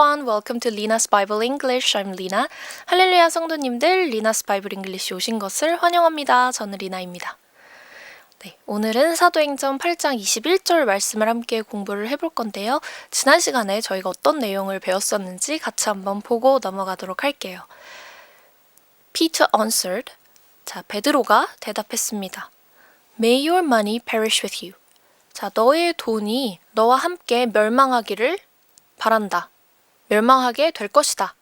everyone. Welcome to Lina's Bible English. I'm Lina. 할렐루야 성도님들, Lina's Bible English 오신 것을 환영합니다. 저는 리나입니다. 네, 오늘은 사도행전 8장 21절 말씀을 함께 공부를 해볼 건데요. 지난 시간에 저희가 어떤 내용을 배웠었는지 같이 한번 보고 넘어가도록 할게요. Peter answered. 자, 베드로가 대답했습니다. May your money perish with you. 자, 너의 돈이 너와 함께 멸망하기를 바란다. 멸망하게 될 것이다.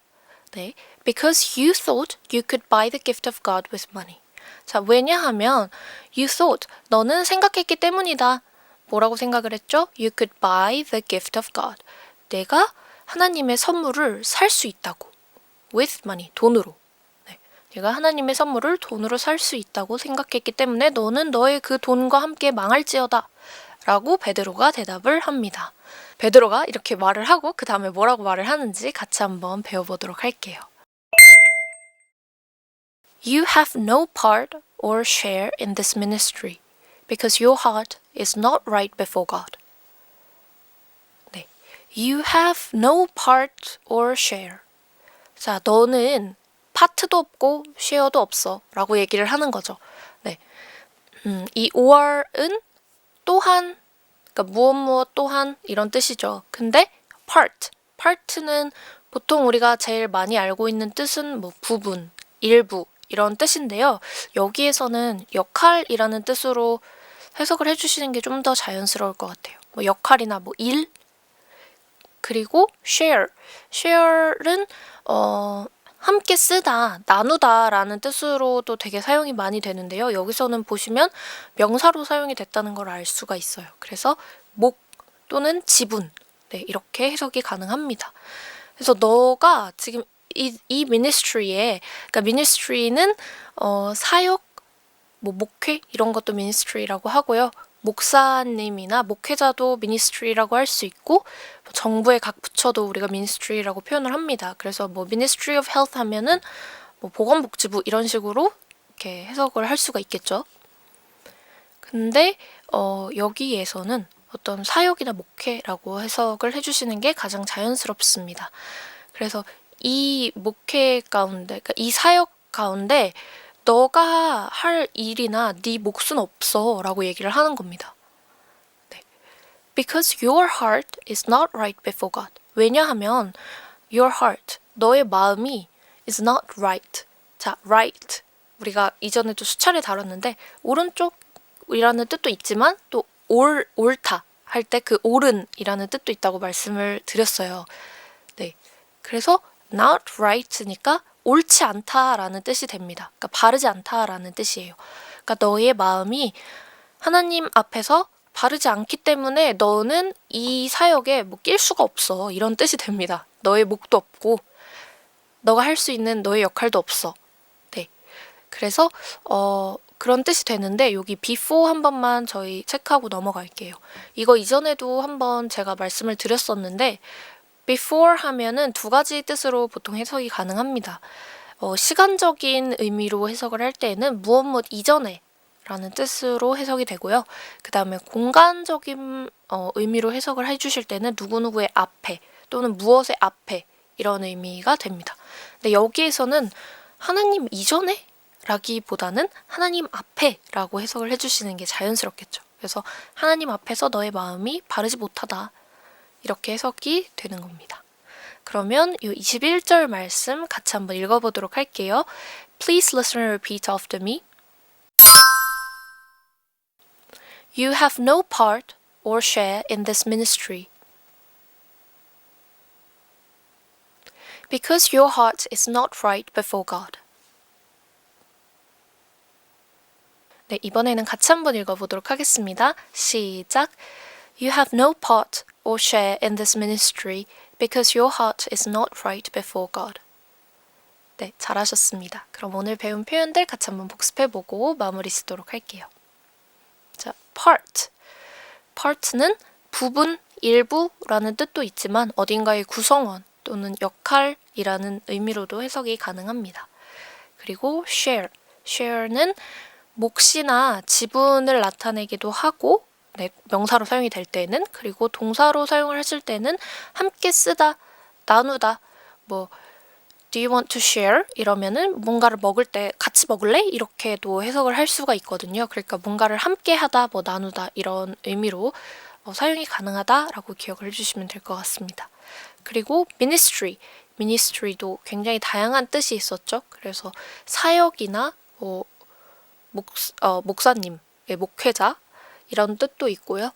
네. Because you thought you could buy the gift of God with money. 자, 왜냐하면 you thought 너는 생각했기 때문이다. 뭐라고 생각을 했죠? You could buy the gift of God. 내가 하나님의 선물을 살 수 있다고. with money. 돈으로. 네. 내가 하나님의 선물을 돈으로 살 수 있다고 생각했기 때문에 너는 너의 그 돈과 함께 망할지어다. 라고 베드로가 대답을 합니다. 베드로가 이렇게 말을 하고 그 다음에 뭐라고 말을 하는지 같이 한번 배워보도록 할게요. You have no part or share in this ministry because your heart is not right before God. 네. You have no part or share. 자, 너는 파트도 없고 쉐어도 없어. 라고 얘기를 하는 거죠. 네. 음, 이 or은 또한 그러니까 무엇 무엇 또한 이런 뜻이죠. 근데 part, part는 보통 우리가 제일 많이 알고 있는 뜻은 뭐 부분, 일부 이런 뜻인데요. 여기에서는 역할이라는 뜻으로 해석을 해주시는 게 좀 더 자연스러울 것 같아요. 뭐 역할이나 뭐 일, 그리고 share. share는 어 함께 쓰다, 나누다 라는 뜻으로도 되게 사용이 많이 되는데요. 여기서는 보시면 명사로 사용이 됐다는 걸 알 수가 있어요. 그래서 목 또는 지분 네, 이렇게 해석이 가능합니다. 그래서 너가 지금 이, 이 미니스트리에 그러니까 미니스트리는 어, 사역, 뭐 목회 이런 것도 미니스트리라고 하고요. 목사님이나 목회자도 미니스트리라고 할 수 있고 정부의 각 부처도 우리가 미니스트리라고 표현을 합니다. 그래서 뭐 Ministry of Health 하면은 뭐 보건복지부 이런 식으로 이렇게 해석을 할 수가 있겠죠. 근데 어, 여기에서는 어떤 사역이나 목회라고 해석을 해주시는 게 가장 자연스럽습니다. 그래서 이 목회 가운데, 그러니까 이 사역 가운데 너가 할 일이나 네 몫은 없어라고 얘기를 하는 겁니다. 네. Because your heart is not right before God. 왜냐하면 your heart, 너의 마음이 is not right. 자, right. 우리가 이전에도 수차례 다뤘는데 오른쪽이라는 뜻도 있지만 또 올, 옳다 할 때 그 옳은이라는 뜻도 있다고 말씀을 드렸어요. 네. 그래서 not right니까 옳지 않다라는 뜻이 됩니다. 그러니까 바르지 않다라는 뜻이에요. 그러니까 너의 마음이 하나님 앞에서 바르지 않기 때문에 너는 이 사역에 뭐 낄 수가 없어. 이런 뜻이 됩니다. 너의 목도 없고 너가 할 수 있는 너의 역할도 없어. 네. 그래서 어 그런 뜻이 되는데 여기 before 한 번만 저희 체크하고 넘어갈게요. 이거 이전에도 한번 제가 말씀을 드렸었는데 before 하면은 두 가지 뜻으로 보통 해석이 가능합니다. 어, 시간적인 의미로 해석을 할 때에는 무엇 무엇 이전에 라는 뜻으로 해석이 되고요. 그 다음에 공간적인 어, 의미로 해석을 해주실 때는 누구누구의 앞에 또는 무엇의 앞에 이런 의미가 됩니다. 근데 여기에서는 하나님 이전에 라기보다는 하나님 앞에 라고 해석을 해주시는 게 자연스럽겠죠. 그래서 하나님 앞에서 너의 마음이 바르지 못하다. 이렇게 해석이 되는 겁니다. 그러면 이 21절 말씀 같이 한번 읽어보도록 할게요. Please listen and repeat after me. You have no part or share in this ministry. Because your heart is not right before God. 네, 이번에는 같이 한번 읽어보도록 하겠습니다. 시작. You have no part or share in this ministry because your heart is not right before God. 네, 잘하셨습니다. 그럼 오늘 배운 표현들 같이 한번 복습해보고 마무리 짓도록 할게요. 자, part. part는 부분, 일부라는 뜻도 있지만 어딘가의 구성원 또는 역할이라는 의미로도 해석이 가능합니다. 그리고 share. share는 몫이나 지분을 나타내기도 하고 네, 명사로 사용이 될 때는 그리고 동사로 사용을 하실 때는 함께 쓰다 나누다 뭐 Do you want to share? 이러면은 뭔가를 먹을 때 같이 먹을래? 이렇게도 해석을 할 수가 있거든요. 그러니까 뭔가를 함께 하다, 뭐 나누다 이런 의미로 어, 사용이 가능하다라고 기억을 해주시면 될 것 같습니다. 그리고 ministry, ministry도 굉장히 다양한 뜻이 있었죠. 그래서 사역이나 뭐 목, 어, 목사님, 예, 목회자 이런 뜻도 있고요.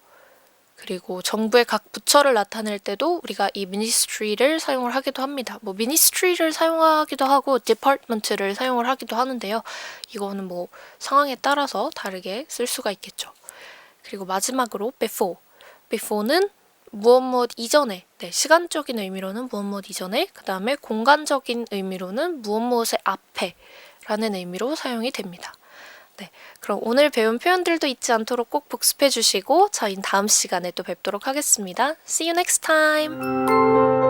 그리고 정부의 각 부처를 나타낼 때도 우리가 이 ministry를 사용을 하기도 합니다. 뭐 ministry를 사용하기도 하고 department를 사용을 하기도 하는데요. 이거는 뭐 상황에 따라서 다르게 쓸 수가 있겠죠. 그리고 마지막으로 before. before는 무엇 무엇 이전에, 네, 시간적인 의미로는 무엇 무엇 이전에, 그 다음에 공간적인 의미로는 무엇 무엇의 앞에 라는 의미로 사용이 됩니다. 네, 그럼 오늘 배운 표현들도 잊지 않도록 꼭 복습해 주시고 저희는 다음 시간에 또 뵙도록 하겠습니다. See you next time!